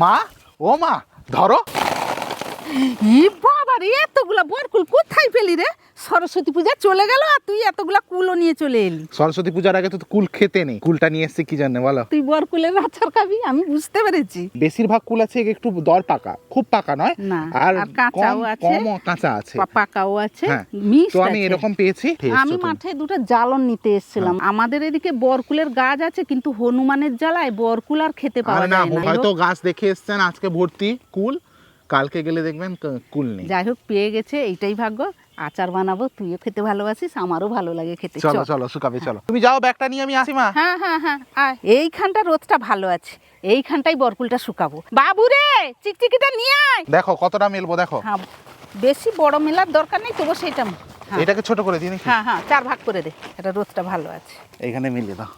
মা ও মা ধরো। ই বাবা রে এতগুলা বরকুল কোথায় পেলি রে? সরস্বতী পূজা চলে গেল আর তুই এতগুলা কুলো নিয়ে চলে এলি। সরস্বতী পূজার আগে তো কুল খেতে নেই। কুলটা নিয়ে এসছে কি জানে বলো। তুই বরকুলের আচার খাবি আমি বুঝতে পেরেছি। বেশিরভাগ কুল আছে একটু দর পাকা। খুব পাকা নয় আর কাঁচাও আছে। কম কাঁচা আছে। পাকাও আছে হ্যাঁ মিষ্টি তো আমি এরকম পেয়েছি। আমি মাঠে দুটো জ্বালন নিতে এসেছিলাম। হ্যাঁ। আমাদের এদিকে বরকুলের গাছ আছে কিন্তু হনুমানের জ্বালায় বরকুল আর খেতে পাওয়া যায় না। হয়তো গাছ দেখে এসছেন আজকে ভর্তি কুল। কালকে গেলে দেখবেন কুল নেই। যাই হোক পেয়ে গেছে এইটাই ভাগ্য। আচার বানাবো তুইও খেতে ভালোবাসিস আমারও ভালো লাগে খেতে। চলো চলো। শুকাবে চলো। তুমি যাও ব্যাগটা নিয়ে আমি আসি মা। হ্যাঁ হ্যাঁ হ্যাঁ আয়। এইখানটা রোদটা ভালো আছে। এইখানটাই বরকুলটা শুকাবো। বাবু রে চিকচিকিটা নিয়ে আয়। দেখো কতটা মেলবো দেখো। হ্যাঁ বেশি বড় মেলার দরকার নেই তবু সেইটা হ্যাঁ। এটাকে ছোট করে দিই নাকি? হ্যাঁ হ্যাঁ চার ভাগ করে দে এটা রোদটা ভালো আছে। এখানে মিলিয়ে দাও।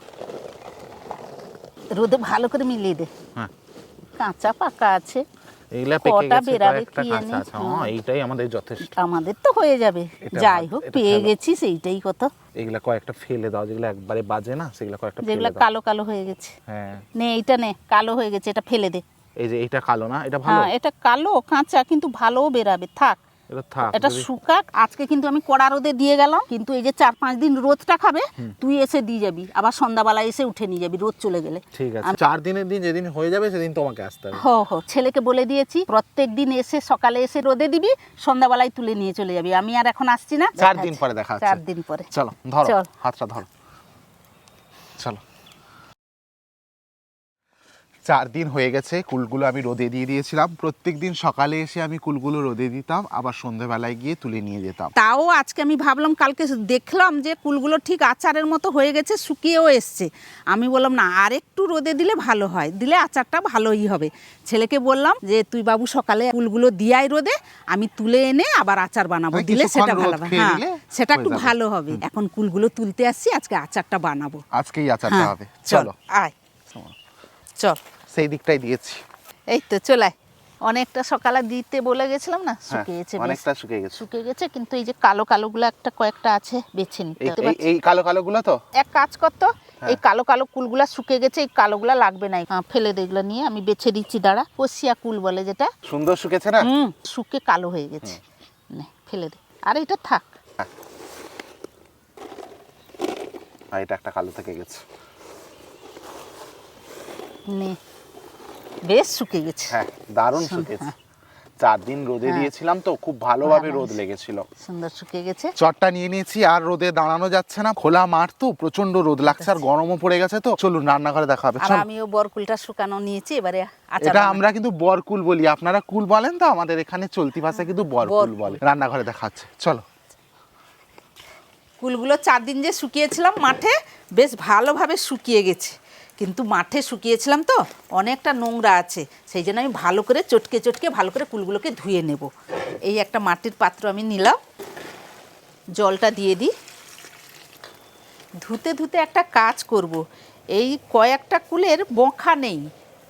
রোদে ভালো করে মিলিয়ে দে। হ্যাঁ। কাঁচা পাকা আছে। পেকে গেছে কাঁচা? আছে। হ্যাঁ এইটাই আমাদের যথেষ্ট। আমাদের তো হয়ে যাবে। যাই হোক পেয়ে গেছি গেছিস এইটাই কত এগুলা কয়েকটা ফেলে দাও যেগুলো একবারে বাজে না সেগুলা কয়েকটা ফেলে যেগুলো কালো কালো হয়ে গেছে। হ্যাঁ। নে এইটা নে কালো হয়ে গেছে এটা ফেলে দে। এই যে এটা কালো না এটা ভালো? হ্যাঁ এটা কালো কাঁচা কিন্তু ভালো বেরাবে থাক। এটা শুকাক আজকে কিন্তু আমি কড়া রোদে দিয়ে গেলাম কিন্তু এই যে চার পাঁচ দিন রোদটা খাবে তুই এসে দিয়ে যাবি আবার সন্ধ্যাবেলা এসে উঠে নিয়ে যাবি রোদ চলে গেলে। ঠিক আছে। চার দিনের দিন যেদিন হয়ে যাবে সেদিন তোমাকে আসতে হবে। হো হো ছেলেকে বলে দিয়েছি প্রত্যেক দিন এসে সকালে এসে রোদে দিবি সন্ধ্যাবেলায় তুলে নিয়ে চলে যাবি। আমি আর এখন আসছি না চার দিন পরে দেখা। চার দিন পরে। চলো ধরো হাতটা ধরো। চলো। চার দিন হয়ে গেছে কুলগুলো আমি রোদে দিয়ে দিয়েছিলাম। প্রত্যেক দিন সকালে এসে আমি কুলগুলো রোদে দিতাম আবার সন্ধ্যেবেলায় গিয়ে তুলে নিয়ে যেতাম। তাও আজকে আমি ভাবলাম কালকে দেখলাম যে কুলগুলো ঠিক আচারের মতো হয়ে গেছে শুকিয়েও এসছে। আমি বললাম না আর একটু রোদে দিলে ভালো হয় দিলে আচারটা ভালোই হবে। ছেলেকে বললাম যে তুই বাবু সকালে কুলগুলো দিয়াই রোদে আমি তুলে এনে আবার আচার বানাবো মানে দিলে সেটা ভালো হবে। হ্যাঁ সেটা একটু ভালো হবে। এখন কুলগুলো তুলতে আসছি আজকে আচারটা বানাবো। আজকেই আচারটা হ্যাঁ হবে। চলো আয়। চল। সেই দিকটাই দিয়েছি। এই তো চলায় অনেকটা সকালে দিতে বলে গেছিলাম না শুকিয়েছে শুকিয়ে গেছে অনেকটা শুকিয়ে গেছে। শুকিয়ে গেছে কিন্তু এই যে কালো কালো গুলো একটা কয়েকটা আছে বেছে নিতে এই- কালো কালো গুলো তো? এক কাজ করতো হ্যাঁ। এই কালো কালো কুলগুলা শুকিয়ে গেছে এই কালো কালোগুলা লাগবে না। ফেলে দে এগুলো নিয়ে আমি বেছে দিচ্ছি দাঁড়া। কষিয়া কুল বলে যেটা। সুন্দর শুকেছে না? হুম শুকে কালো হয়ে গেছে। নে ফেলে দে। আর এটা থাক। আর এটা একটা কালো থেকে গেছে। নে। বেশ শুকিয়ে গেছে হ্যাঁ দারুণ শুকেছে চার দিন রোদে হ্যাঁ। দিয়েছিলাম তো খুব ভালোভাবে রোদ লেগেছিল। সুন্দর শুকিয়ে গেছে চটটা নিয়ে নিয়েছি আর রোদে দাঁড়ানো যাচ্ছে না। খোলা মাঠ তো প্রচণ্ড রোদ লাগছে আর গরমও পড়ে গেছে তো। চলুন রান্নাঘরে দেখা হবে। আর আমিও বরকুলটা শুকানো নিয়েছি এবারে আচার এটা আমরা কিন্তু বরকুল বলি। আপনারা কুল বলেন তো আমাদের এখানে চলতি ভাষায় কিন্তু বরকুল বরকুল। বলে। রান্নাঘরে দেখা হচ্ছে। চলো। কুলগুলো চার দিন যে শুকিয়েছিলাম মাঠে বেশ ভালোভাবে শুকিয়ে গেছে। কিন্তু মাঠে শুকিয়েছিলাম তো, অনেকটা নোংরা আছে, সেই জন্য আমি ভালো করে চটকে চটকে ভালো করে কুলগুলোকে ধুয়ে নেব। এই একটা মাটির পাত্র আমি নিলাম, জলটা দিয়ে দিই। ধুতে ধুতে একটা কাজ করব। এই কয়েকটা কুলের বোঁখা নেই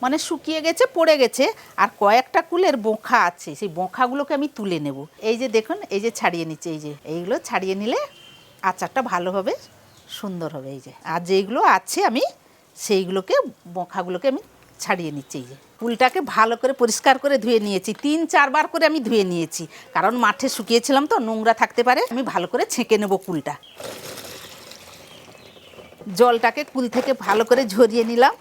মানে শুকিয়ে গেছে, পড়ে গেছে, আর কয়েকটা কুলের বোঁখা আছে, সেই বোঁখাগুলোকে আমি তুলে নেব। এই যে দেখুন, এই যে ছাড়িয়ে নিচ্ছে, এই যে, এইগুলো ছাড়িয়ে নিলে আচারটা ভালো হবে, সুন্দর হবে, এই যে। আর যেইগুলো আছে আমি সেইগুলোকে বোঁখাগুলোকে আমি ছাড়িয়ে নিচ্ছি। যে ফুলটাকে ভালো করে পরিষ্কার করে ধুয়ে নিয়েছি। তিন, চারবার করে আমি ধুয়ে নিয়েছি। কারণ মাঠে শুকিয়েছিলাম তো, নোংরা থাকতে পারে। আমি ভালো করে ছেঁকে নেব কুলটা জলটাকে কুল থেকে ভালো করে ঝরিয়ে নিলাম।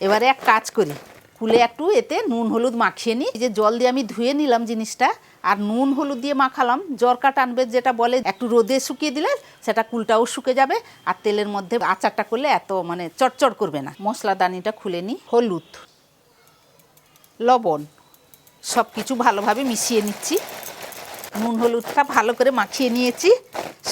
এবারে এক কাজ করি। কুলে একটু এতে নুন, হলুদ মাখিয়ে নিই। যে জল দিয়ে আমি ধুয়ে নিলাম জিনিসটা, আর নুন, হলুদ দিয়ে মাখালাম। জরকা টানবে যেটা বলে, একটু রোদে শুকিয়ে দিলে সেটা কুলটাও শুকে যাবে, আর তেলের মধ্যে আচারটা করলে এত মানে চটচট করবে না। মশলা দানিটা খুলে নিই, হলুদ, লবণ সব কিছু ভালোভাবে মিশিয়ে নিচ্ছি। নুন, হলুদটা ভালো করে মাখিয়ে নিয়েছি,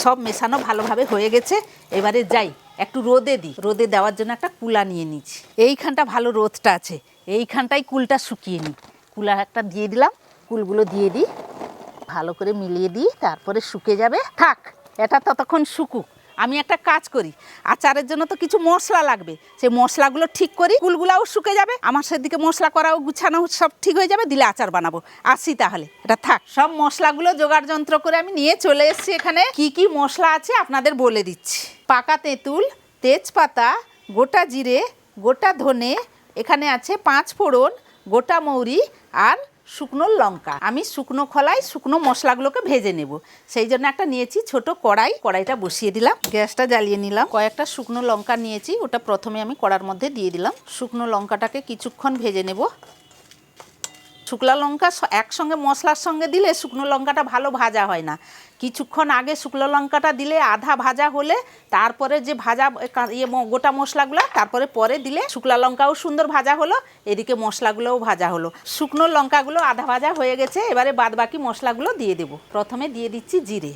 সব মেশানো ভালোভাবে হয়ে গেছে। এবারে যাই, একটু রোদে দিই। রোদে দেওয়ার জন্য একটা কুলা নিয়ে নিচ্ছি। এইখানটা ভালো রোদটা আছে। এইখানটাই কুলটা শুকিয়ে নিই। কুলা একটা দিয়ে দিলাম, কুলগুলো দিয়ে দিই, ভালো করে মিলিয়ে দিই, তারপরে শুকে যাবে। থাক, এটা ততক্ষণ শুকুক। আমি একটা কাজ করি, আচারের জন্য তো কিছু মশলা লাগবে। সেই মশলাগুলো ঠিক করি, কুলগুলাও শুকে যাবে, আমার সেদিকে মশলা করাও গুছানো সব ঠিক হয়ে যাবে, দিলে আচার বানাবো। আসি তাহলে, এটা থাক। সব মশলাগুলো জোগাড় যন্ত্র করে আমি নিয়ে চলে এসেছি এখানে। কি কি মশলা আছে আপনাদের বলে দিচ্ছি। পাকা তেঁতুল, তেজপাতা, গোটা জিরে, গোটা ধনে এখানে আছে পাঁচ ফোড়ন, গোটা মৌরি আর শুকনো লঙ্কা। আমি শুকনো খলায় শুকনো মশলাগুলোকে ভেজে নেব। সেই জন্য একটা নিয়েছি ছোট কড়াই। কড়াইটা বসিয়ে দিলাম। গ্যাসটা জ্বালিয়ে নিলাম। কয়েকটা শুকনো লঙ্কা নিয়েছি। ওটা প্রথমে আমি কড়ার মধ্যে দিয়ে দিলাম। শুকনো লঙ্কাটাকে কিছুক্ষণ ভেজে নেব। শুকনো লঙ্কা একসঙ্গে মশলার সঙ্গে দিলে শুকনো লঙ্কাটা ভালো ভাজা হয় না। কিছুক্ষণ আগে শুকনো লঙ্কাটা দিলে আধা ভাজা হলে তারপরে যে ভাজা ইয়ে গোটা মশলাগুলো, তারপরে পরে দিলে শুকনো লঙ্কাও সুন্দর ভাজা হলো, এদিকে মশলাগুলোও ভাজা হলো। শুকনো লঙ্কাগুলো আধা ভাজা হয়ে গেছে, এবারে বাদ বাকি মশলাগুলো দিয়ে দেবো। প্রথমে দিয়ে দিচ্ছি জিরে।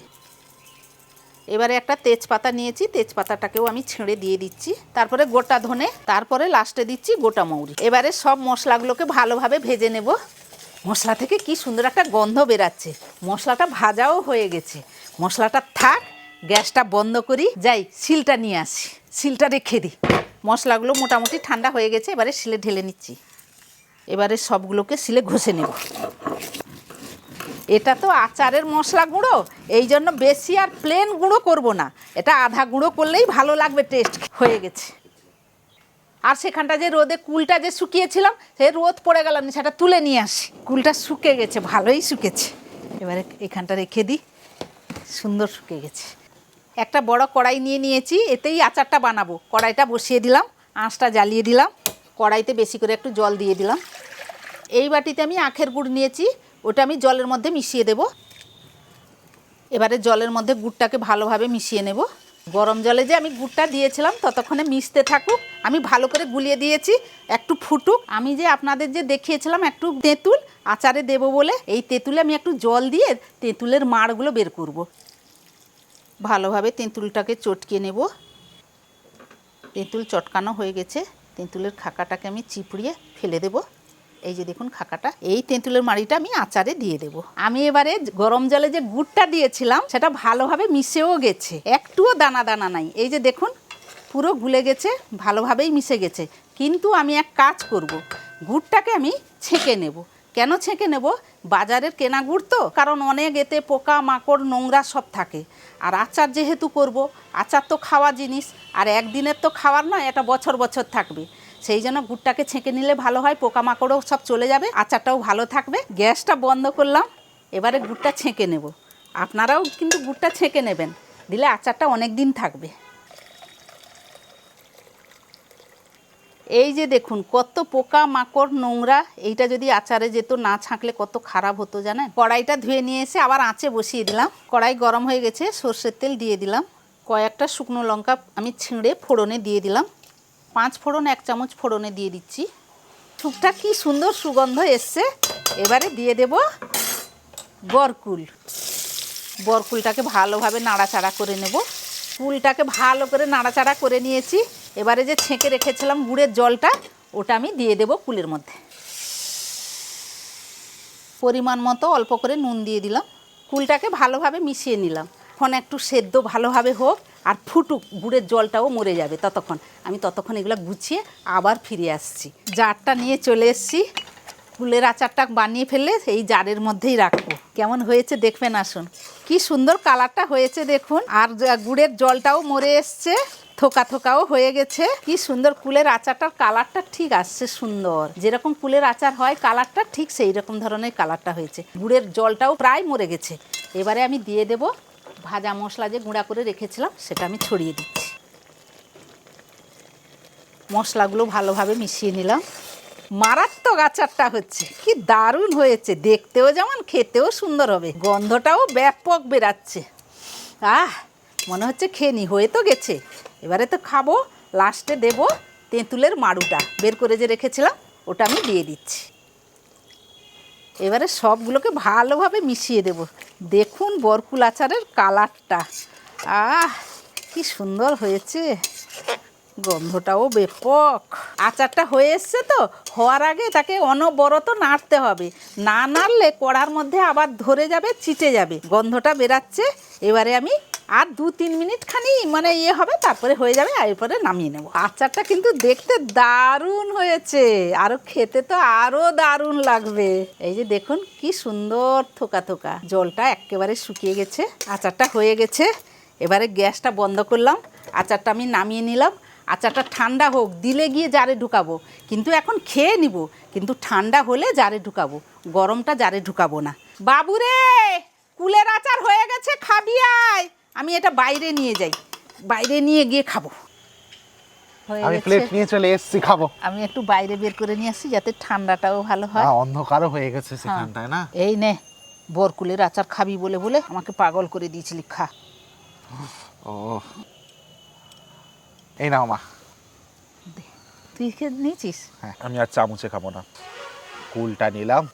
এবারে একটা তেজপাতা নিয়েছি, তেজপাতাটাকেও আমি ছেড়ে দিয়ে দিচ্ছি। তারপরে গোটা ধনে, তারপরে লাস্টে দিচ্ছি গোটা মৌরি। এবারে সব মশলাগুলোকে ভালোভাবে ভেজে নেব। মশলা থেকে কি সুন্দর একটা গন্ধ বেরাচ্ছে। মশলাটা ভাজাও হয়ে গেছে। মশলাটা থাক, গ্যাসটা বন্ধ করি। যাই, শিলটা নিয়ে আসি। শিলটা রেখে দিই। মশলাগুলো মোটামুটি ঠান্ডা হয়ে গেছে, এবারে শিলে ঢেলে নিচ্ছি। এবারে সবগুলোকে শিলে ঘষে নেব। এটা তো আচারের মশলা গুঁড়ো, এই জন্য বেশি আর প্লেন গুঁড়ো করব না। এটা আধা গুঁড়ো করলেই ভালো লাগবে টেস্ট হয়ে গেছে। আর সেখানটা যে রোদে কুলটা যে শুকিয়েছিলাম সে রোদ পড়ে গেল না সেটা তুলে নিয়ে আসি। কুলটা শুকে গেছে, ভালোই শুকেছে। এবারে এখানটা রেখে দিই। সুন্দর শুকে গেছে। একটা বড় কড়াই নিয়ে নিয়েছি, এতেই আচারটা বানাবো। কড়াইটা বসিয়ে দিলাম, আঁচটা জ্বালিয়ে দিলাম, কড়াইতে বেশি করে একটু জল দিয়ে দিলাম। এই বাটিতে আমি আখের গুড় নিয়েছি, ওটা আমি জলের মধ্যে মিশিয়ে দেব। এবারে জলের মধ্যে গুড়টাকে ভালোভাবে মিশিয়ে নেব। গরম জলে যে আমি গুড়টা দিয়েছিলাম ততক্ষণে মিশতে থাকুক। আমি ভালো করে গুলিয়ে দিয়েছি, একটু ফুটুক। আমি যে আপনাদের যে দেখিয়েছিলাম একটু তেঁতুল, আচারে দেব বলে, এই তেঁতুলে আমি একটু জল দিয়ে তেঁতুলের মাড়গুলো বের করব। ভালোভাবে তেঁতুলটাকে চটকে নেব। তেঁতুল চটকানো হয়ে গেছে। তেঁতুলের খাকাটাকে আমি চিপড়িয়ে ফেলে দেব। এই যে দেখুন খাকাটা, এই তেঁতুলের মাড়িটা আমি আচারে দিয়ে দেব। আমি এবারে গরম জলে যে গুড়টা দিয়েছিলাম, সেটা ভালোভাবে মিশেও গেছে। একটুও দানা দানা নাই। এই যে দেখুন, পুরো গুলে গেছে, ভালোভাবেই মিশে গেছে। কিন্তু আমি এক কাজ করব। গুড়টাকে আমি ছেঁকে নেব। কেন ছেঁকে নেব? বাজারের কেনা গুড় তো, কারণ অনেক এতে পোকা, মাকড়, নোংরা সব থাকে। আর আচার যেহেতু করব, আচার তো খাওয়া জিনিস, আর একদিনের তো খাওয়ার নয়, এটা বছর বছর থাকবে। সেই জন্য গুড়টাকে ছেঁকে নিলে ভালো হয়, পোকামাকড়ও সব চলে যাবে, আচারটাও ভালো থাকবে। গ্যাসটা বন্ধ করলাম, এবারে গুড়টা ছেঁকে নেব। আপনারাও কিন্তু গুড়টা ছেঁকে নেবেন, দিলে আচারটা অনেক দিন থাকবে। এই যে দেখুন, কত পোকা মাকড় নোংরা, এইটা যদি আচারে যেত, না ছাঁকলে কত খারাপ হতো, জানেন? কড়াইটা ধুয়ে নিয়ে এসে আবার আঁচে বসিয়ে দিলাম। কড়াই গরম হয়ে গেছে, সর্ষের তেল দিয়ে দিলাম। কয়েকটা শুকনো লঙ্কা আমি ছিঁড়ে ফোড়নে দিয়ে দিলাম। পাঁচ ফোড়ন, এক চামচ ফোড়নে দিয়ে দিচ্ছি। সুপটা কি সুন্দর সুগন্ধ এসছে। এবারে দিয়ে দেব বরকুল। বরকুলটাকে ভালোভাবে নাড়াচাড়া করে নেব। কুলটাকে ভালো করে নাড়াচাড়া করে নিয়েছি। এবারে যে ছেঁকে রেখেছিলাম গুড়ের জলটা, ওটা আমি দিয়ে দেব কুলের মধ্যে। পরিমাণ মতো অল্প করে নুন দিয়ে দিলাম। কুলটাকে ভালোভাবে মিশিয়ে নিলাম। এখন একটু সেদ্ধ ভালোভাবে হোক আর ফুটুক, গুড়ের জলটাও মরে যাবে ততক্ষণ। আমি ততক্ষণ এগুলো গুছিয়ে আবার ফিরে আসছি। জারটা নিয়ে চলে এসেছি। কুলের আচারটা বানিয়ে ফেললে এই জারের মধ্যেই রাখব। কেমন হয়েছে দেখবেন, আসুন। কি সুন্দর কালারটা হয়েছে দেখুন। আর গুড়ের জলটাও মরে এসছে, থোকা থোকাও হয়ে গেছে। কি সুন্দর কুলের আচারটার কালারটা ঠিক আসছে সুন্দর। যেরকম কুলের আচার হয়, কালারটা ঠিক সেই রকম ধরনের কালারটা হয়েছে। গুড়ের জলটাও প্রায় মরে গেছে। এবারে আমি দিয়ে দেব ভাজা মশলা যে গুঁড়া করে রেখেছিলাম, সেটা আমি ছড়িয়ে দিচ্ছি। মশলাগুলো ভালোভাবে মিশিয়ে নিলাম। মারাত্মক আচারটা হচ্ছে, কি দারুণ হয়েছে। দেখতেও যেমন খেতেও সুন্দর হবে, গন্ধটাও ব্যাপক বেরাচ্ছে আহ, মনে হচ্ছে খেয়ে নি, হয়ে তো গেছে। এবারে তো খাব, লাস্টে দেব তেঁতুলের মাড়ুটা। বের করে যে রেখেছিলাম, ওটা আমি দিয়ে দিচ্ছি। এবারে সবগুলোকে ভালোভাবে মিশিয়ে দেব। দেখুন বরকুল আচারের কালারটা। আহ, কি সুন্দর হয়েছে। গন্ধটাও ব্যাপক। আচারটা হয়ে এসছে তো, হওয়ার আগে তাকে অনবরত নাড়তে হবে। না নাড়লে কড়ার মধ্যে আবার ধরে যাবে, চিটে যাবে। গন্ধটা বেরাচ্ছে। এবারে আমি আর দু তিন মিনিট খানি মানে ইয়ে হবে, তারপরে হয়ে যাবে, আর এরপরে নামিয়ে নেব। আচারটা কিন্তু দেখতে দারুণ হয়েছে। আরও খেতে তো আরও দারুণ লাগবে। এই যে দেখুন, কি সুন্দর থোকা থোকা। জলটা একেবারে শুকিয়ে গেছে, আচারটা হয়ে গেছে। এবারে গ্যাসটা বন্ধ করলাম, আচারটা আমি নামিয়ে নিলাম। আচারটা ঠান্ডা হোক, দিলে গিয়ে জারে ঢুকাবো। কিন্তু এখন খেয়ে নিব, কিন্তু ঠান্ডা হলে জারে ঢুকাবো। গরমটা জারে ঢুকাবো না। বাবুরে, কুলের আচার হয়ে গেছে, খাবি আয়। আমি এটা বাইরে নিয়ে যাই। বাইরে নিয়ে গিয়ে খাব। আমি প্লেট নিয়ে চলে এসেছি খাব। আমি একটু বাইরে বের করে নিয়ে আসছি যাতে ঠান্ডাটাও ভালো হয়। হ্যাঁ অন্ধকারও হয়ে গেছে হ্যাঁ। সেখানটায় না? এই নে বরকুলের আচার খাবি বলে বলে আমাকে পাগল করে দিয়েছিলি খা। ও। এই নাও মা। তুই খেয়ে নিয়েছিস? হ্যাঁ আমি আর চামচে খাব না। কুলটা নিলাম।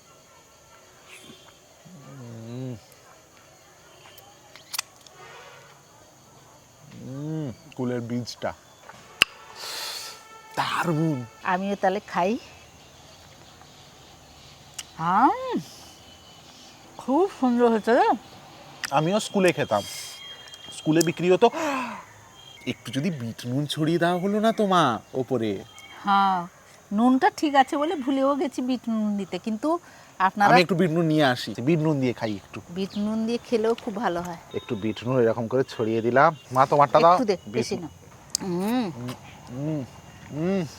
উম, কুলের বীজটা? দারুণ। আমিও তাহলে খাই। আম, খুব সুন্দর হয়েছে রে আমিও স্কুলে খেতাম। স্কুলে বিক্রি হতো। একটু যদি বিট নুন ছড়িয়ে দেওয়া হলো না তো মা ওপরে। হ্যাঁ নুনটা ঠিক আছে বলে ভুলেও গেছি বিট নুন দিতে। কিন্তু আপনারা? আমি একটু বিট নুন নিয়ে আসি। বিট নুন দিয়ে খাই একটু। বিট নুন দিয়ে খেলেও খুব ভালো হয়। একটু বিট নুন এরকম করে ছড়িয়ে দিলাম। মা তোমারটা দাও। একটু দে বেশি না। হুম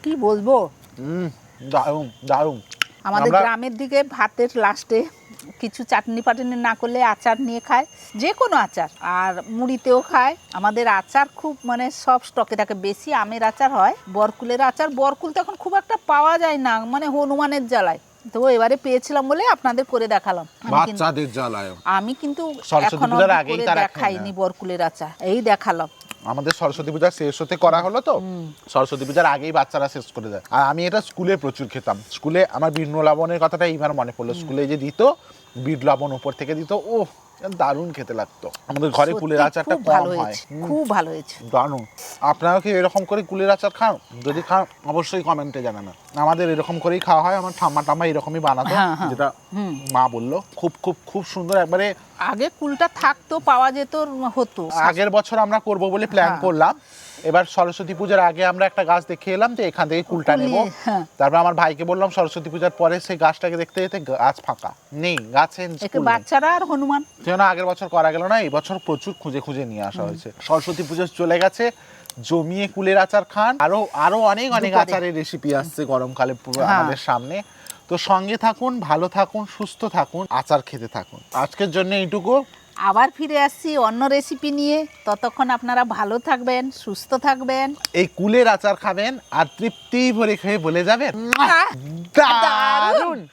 কি বলব? উম, দারুণ দারুণ। আমাদের গ্রামের দিকে ভাতের লাস্টে কিছু চাটনি পাটনি না করলে আচার নিয়ে খায়। যে কোনো আচার। আর মুড়িতেও খায়। আমাদের আচার খুব মানে সব স্টকে থাকে। বেশি আমের আচার হয়। বরকুলের আচার। বরকুল তো এখন খুব একটা পাওয়া যায় না। মানে হনুমানের জ্বালায়। তো এবারে পেয়েছিলাম বলে আপনাদের করে দেখালাম। বাচ্চাদের জ্বালায় আমি কিন্তু সরস্বতী এখনও আগেই দেখাইনি বরকুলের আচা এই দেখালাম। আমাদের সরস্বতী পূজা শেষ হতে করা হলো তো? সরস্বতী পূজার আগেই বাচ্চারা শেষ করে দেয়। আর আমি এটা স্কুলে প্রচুর খেতাম। স্কুলে আমার বিভিন্ন লাবণের কথাটা এইবার মনে পড়ল। স্কুলে যে দিত বিট লবণ উপর থেকে দিত। ও দারুণ খেতে লাগতো। আমাদের ঘরে কুলের আচারটা কম হয়। খুব ভালো হয়েছে। দারুণ। আপনারা কি এরকম করে কুলের আচার খান? যদি খান অবশ্যই কমেন্টে জানাবেন। আমাদের এরকম করেই খাওয়া হয় আমার ঠাম্মা টাম্মা এরকমই বানাতো হ্যাঁ, হ্যাঁ। যেটা মা বলল। খুব খুব খুব সুন্দর একবারে আগে কুলটা থাকতো পাওয়া যেত হতো। আগের বছর আমরা করব বলে প্ল্যান। করলাম। এবার সরস্বতী পূজার আগে আমরা একটা গাছ দেখে এলাম যে এখান থেকে কুলটা নেব। হ্যাঁ। তারপর আমার ভাইকে বললাম সরস্বতী পূজার পরে সেই গাছটাকে দেখতে যেতে গাছ ফাঁকা। নেই গাছে। বাচ্চারা আর হনুমান। যেন আগের বছর করা গেল না এই বছর প্রচুর খুঁজে খুঁজে নিয়ে আসা হয়েছে। সরস্বতী পুজো চলে গেছে জমিয়ে কুলের আচার খান। আরও আরও অনেক অনেক আচারের রেসিপি আসছে গরমকালে পুরো হ্যাঁ। আমাদের সামনে। তো সঙ্গে থাকুন ভালো থাকুন সুস্থ থাকুন আচার খেতে থাকুন। আজকের জন্য এইটুকু। আবার ফিরে আসছি অন্য রেসিপি নিয়ে। ততক্ষণ আপনারা ভালো থাকবেন সুস্থ থাকবেন। এই কুলের আচার খাবেন আর তৃপ্তি ভরে খেয়ে বলে যাবেন। দারুণ!